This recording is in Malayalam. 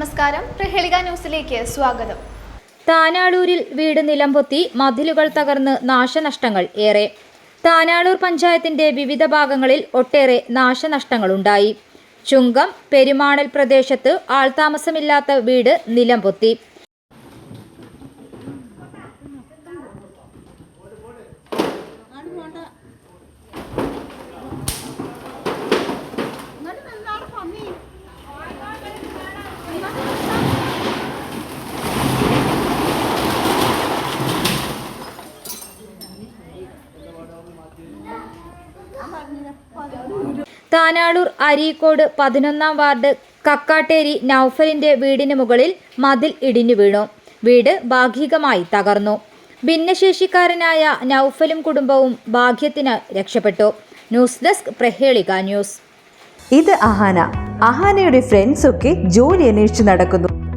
നമസ്കാരം. പ്രഹേളിക ന്യൂസിലേക്ക് സ്വാഗതം. താനാളൂരിൽ വീട് നിലംപൊത്തി മതിലുകൾ തകർന്ന് നാശനഷ്ടങ്ങൾ ഏറെ. താനാളൂർ പഞ്ചായത്തിന്റെ വിവിധ ഭാഗങ്ങളിൽ ഒട്ടേറെ നാശനഷ്ടങ്ങളുണ്ടായി. ചുങ്കം പെരുമാണൽ പ്രദേശത്ത് ആൾതാമസമില്ലാത്ത വീട് നിലംപൊത്തി താനാളൂർ അരീക്കോട് പതിനൊന്നാം വാർഡ് കക്കാട്ടേരി നൌഫലിന്റെ വീടിന് മുകളിൽ മതിൽ ഇടിഞ്ഞു വീണു. വീട് ഭാഗികമായി തകർന്നു. ഭിന്നശേഷിക്കാരനായ നൌഫലും കുടുംബവും ഭാഗ്യത്തിന് രക്ഷപ്പെട്ടു. News desk Prahelika news. ഇത് അഹാന. അഹാനയുടെ ഫ്രണ്ട്സ് ഒക്കെ ജോലി അന്വേഷിച്ച് നടക്കുന്നു.